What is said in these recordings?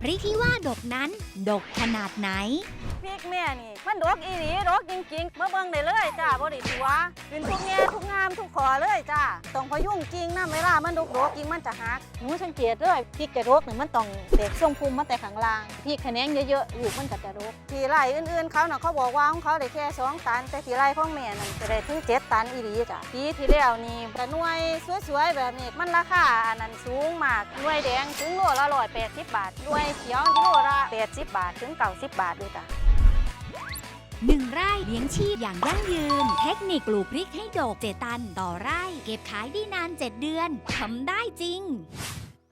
พริกที่ว่าดกนั้น ดกขนาดไหน พริกแม่นี่ มันดกอีหลีดกจริงๆมาเบิ่งได้เลยจ้าบ่ได้ตัวเป็นทุกแง่ทุกงามทุกขอเลยจ้าต้องพยุ่งจริงนะเวลามันดกดกจริงมันจะหักหนูสังเกตเลยพริกจะดกนี่มันต้องเด็กทรงภูมิมาแต่ข้างล่างพริกแขนงเยอะๆลูกมันก็จะดกที่ไร่อื่นๆเขาน่ะเขาบอกว่าของเขาได้แค่สองตัน แต่ที่ไร่ของแม่นั่นจะได้ถึงเจ็ดตันอีหลีจ้ะปีที่แล้วนี่กระนวยสวยๆแบบนี้มันราคาอันนั้นสูงมากนวยแดงถึงโลละร้อยแปดสิบบาทนวยเขียวกิโลละแปดสิบบาทถึงเก้าสิบบาทด้วยจ้ะ หนึ่งไร่เลี้ยงชีพอย่างยั่งยืน เทคนิคปลูกพริกให้ดกเจตันต่อไร่ เก็บขายได้นาน 7 เดือนทำได้จริง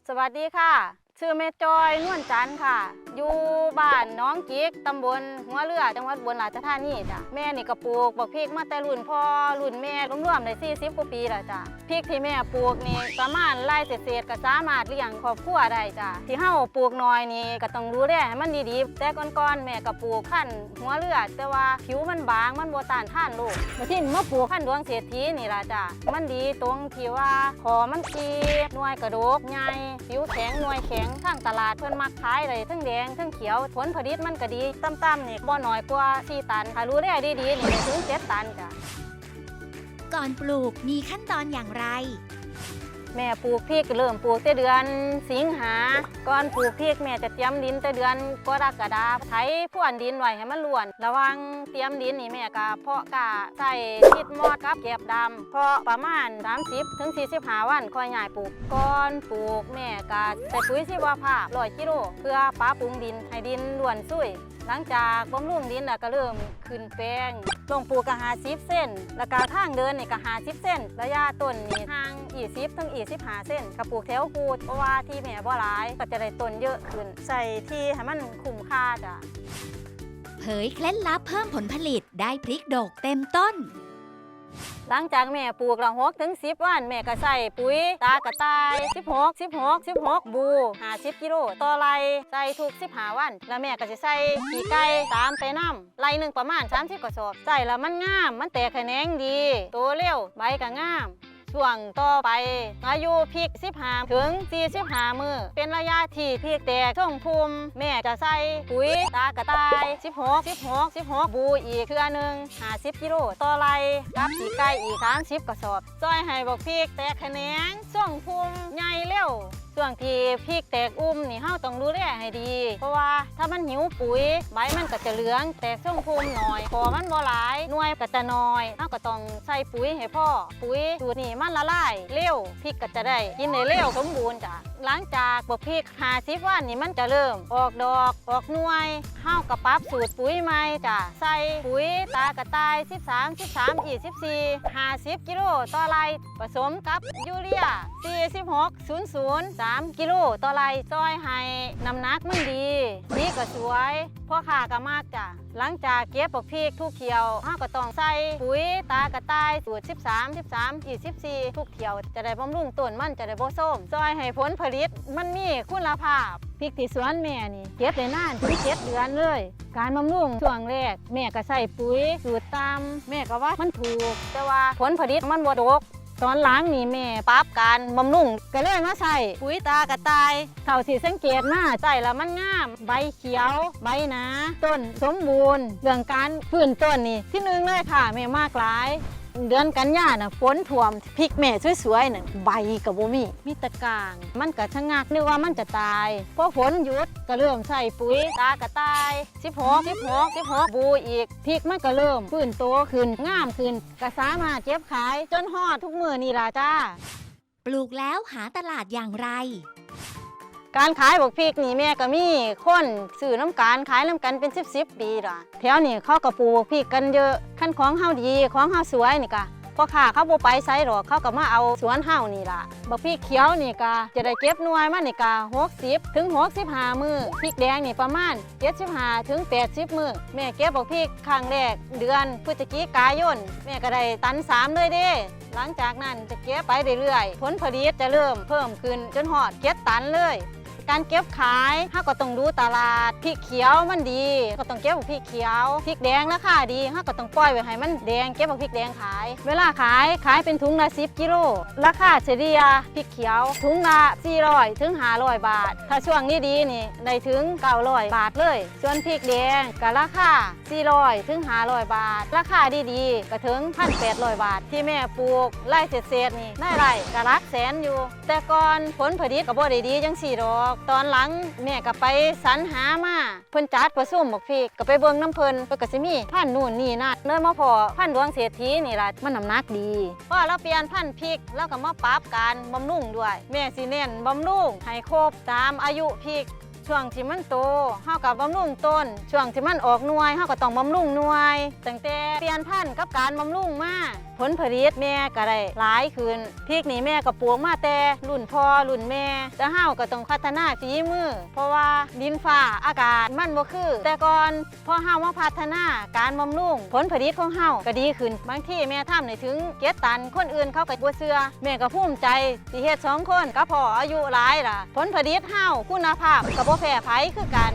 สวัสดีค่ะ ชื่อแม่จอยนวลจันทร์ค่ะ อยู่บ้านน้องจิกตำบลหัวเรือจังหวัดอุบนราชธานีจ้ะแม่นี่ก็ปลูกบักพริกมาแต่รุ่นพ่อรุ่นแม่รวมๆได้40กว่าปีแล้วจ้ะพริกที่แม่ปลูกนี่ประมาณไร่เศษๆก็สามารถเลี้ยงครอบครัวได้จ้ะที่เฮาปลูกน้อยนี่ก็ต้องรู้แลให้มันดีๆแต่ก่อนๆแม่ก็ปลูกพันหัวเรือแต่ว่าผิวมันบางมันบ่ต้านทานโรคมาที่มาปลูกพันดวงเศรษฐีนี่ล่ะจ้ะมันดีตรงที่ว่าขอมันตีหน่วยกระดกใหญ่ผิวแข็งหน่วยแข็งทางตลาดเพิ่นมักขายเลยทั้งแดงทั้งเขียวผลผลิตมันก็ดีต่ำๆนี่บ่น้อยกว่า4ตันถ้ารู้ได้ดีๆนี่ยถึง7ตันจ้ะก่อนปลูกมีขั้นตอนอย่างไร แม่ปลูกพริกเริ่มปลูกแต่เดือนสิงหาก่อนปลูกพริกแม่จะเตรียมดินแต่เดือนกรกฎาคมไถพ่วนดินไว้ให้มันล้วน ระวังเตรียมดินนี่แม่ก็เพาะกะใส่ชิดมอดกับแกบดำเพาะประมาณ 30ถึง45 วันค่อยย้ายปลูกก่อนปลูกแม่ก็ใส่ปุ๋ยชีวภาพ100กิโลเพื่อปรับปรุงดินให้ดินล้วนซุย หลังจากบำรุงดินแล้วก็เริ่มขึ้นแป้งลงปลูกกะหาซิบเส้น แล้วก็ทางเดินนี่กะหาซิบเส้น ระยะต้นนี่ทางอีซิบถึงอีซิบหาเส้นกะปลูกแถวคูดเพราะว่าที่แม่บ่หลายก็จะได้ต้นเยอะขึ้น ใส่ที่ให้มันคุ้มค่าจ้ะเผยเคล็ดลับเพิ่มผลผลิตได้พริกดกเต็มต้น หลังจากแม่ปลูกละหกถึงสิบวันแม่ก็ใส่ปุ๋ยตากระต่าย16 16 16บูหาชิบกิโลต่อไรใส่ทุกซิบหาวัน แล้วแม่ก็จะใส่ขี่ไก่ตามไปน้ำไรหนึ่งประมาณ30กระสอบใส่แล้วมันงาม มันแตกแขนงดี โตเร็วใบก็งาม ช่วงต่อไป อายุพริก15 ถึง 45 มือ เป็นระยะที่พริกแตกช่วงภูมิแม่จะใส่ปุ๋ยตากระต่าย 16 16 16 บูอีกเครือหนึ่ง50 กิโลต่อไรกับสีไก่อีก 30กระสอบ จ้อยให้บอกพริกแตกแขนงช่วงภูมิใหญ่เร็ว ช่วงที่พริกแตกอุ้มนี่เฮาต้องดูแลให้ดี เพราะว่าถ้ามันหิวปุ๋ยใบมันก็จะเหลืองแตกช่วงภูมิหน่อยพอมันบ่หลายหน่วยก็จะน้อยเฮาก็ต้องใส่ปุ๋ยให้พ่อ ปุ๋ยสูตรนี้มันละลายเร็วพริกก็จะได้กินได้เร็วสมบูรณ์จ้ะ หลังจากบ่พริก50วันนี่มันจะเริ่ม ออกดอกออกหน่วยเฮาก็ปรับสูตรปุ๋ยใหม่จ้ะใส่ปุ๋ยตากระต่าย 13 13 24 50 กิโลต่อไรผสมกับยูเรีย 46 00 3 กิโลต่อไรซอยให้น้ำหนักมันดีดีก็สวยพ่อค้าก็มากจ้ะหลังจากเก็บปกพริกทุกเที่ยวเฮาก็ต้องใส่ปุ๋ยตากระต่ายสูตร 13 13 24 ทุกเที่ยวจะได้บำรุงต้นมันจะได้บ่ส้มซอยให้ผลผลตมันมีคุณภาพพริกที่สวนแม่นี่เก็บได้นานถึง7เดือนเลย การบำรุงช่วงแรกแม่ก็ใส่ปุ๋ยสูตรตามแม่ก็ว่ามันถูก แต่ว่าผลผลิตมันบ่ดกตอนล้างนี่แม่ปรับการบำรุงก็เลยมาใส่ปุ๋ยตากระต่ายเท่าที่สังเกตมาใส่แล้วมันงาม ใบเขียว ใบหนา ต้นสมบูรณ์ เรื่องการฟื้นต้นนี่ที่หนึ่งเลยค่ะแม่มากหลาย เดือนกันยาน่ะฝนท่วมพริกแม่สวยๆน่ะใบกับบ่มีมีตะกาง มันก็ชะงักนึกว่ามันจะตายพอฝนหยุดก็เริ่มใส่ปุ๋ยตากระตาย16 16 16บูอีกพริกมันก็เริ่มฟื้นโตขึ้นงามขึ้นก็สามารถเก็บขาย จนฮอดทุกมือนี่ล่ะจ้า ปลูกแล้วหาตลาดอย่างไร การขายบักพริกนี่แม่ก็มีคนซื้อน้ำการขายน้ำกันเป็น10 10ปีละแถวนี้เขาก็ปลูกบักพริกกันเยอะขั้นของเฮาดีของเฮาสวยนี่ก็พ่อค้าเขาโบไปไสหรอกเขาก็มาเอาสวนเฮานี่ล่ะบักพริกเขียวนี่ก็จะได้เก็บหน่วยมันนี่ก็60ถึง65มือพริกแดงนี่ประมาณ75ถึง80มือแม่เก็บบักพริกครั้งแรกเดือนพฤศจิกายนแม่ก็ได้ตันสามเลยเด้ หลังจากนั้นจะเก็บไปเรื่อยๆผลผลิตจะเริ่มเพิ่มขึ้นจนหอดเก็ดตันเลย การเก็บขายเฮาก็ต้องดูตลาดพริกเขียวมันดี ก็ต้องเก็บพริกเขียวพริกแดงราคาดีเฮาก็ต้องปล่อยไว้ให้มันแดงเก็บพริกแดงขาย เวลาขายขายเป็นถุงละ10กิโลราคาเฉลี่ยพริกเขียวถุงละ400ถึง500บาท ถ้าช่วงนี้ดีนี่ได้ถึง900บาทเลย ส่วนพริกแดงก็ราคา400ถึง500บาท ราคาดีๆก็ถึง1,800บาท ที่แม่ปลูกไร่เศษๆนี่ได้ไร่ก็รักแสนอยู่ แต่ก่อนผลผลิตก็บ่ได้ดีจังสี่ดอกตอนหลังแม่ก็ไปสรรหามาเพิ่นจัดประสุมบอกพี่กก็ไปเบิ่งน้ำเพิ่นเพิ่นก็สิมีพันนู่นนี่นั่นเลยมาพอพันดวงเศรษฐีนี่ล่ะมันน้ำหนักดีพอเราเปลี่ยนพันพริกแล้วก็มาปรับการบำรุงด้วย แม่สิเน้นบำรุงให้ครบตามอายุพริก ช่วงที่มันโตเฮากับบำรุงต้น ช่วงที่มันออกหน่วยเฮาก็ต้องบำรุงหน่วยตั้งแต่เปลี่ยนพันธุ์กับการบำรุงมาผลผลิตแม่ก็ได้หลายขึ้นพริกนี่แม่ก็ปลูกมาแต่รุ่นพ่อรุ่นแม่แต่เฮาก็ต้องพัฒนาฝีมือ เพราะว่าดินฟ้าอากาศมันบ่คือ แต่ก่อนพอเฮามาพัฒนาการบำรุงผลผลิตของเฮาก็ดีขึ้น บางที่แม่ทำได้ถึงเก็ดตันคนอื่นเขาก็บ่เชื่อแม่ก็ภูมิใจที่เฮ็ดสองคนกับพออายุหลายล่ะ ผลผลิตเฮาคุณภาพก็บ่แพ้ไผคือกัน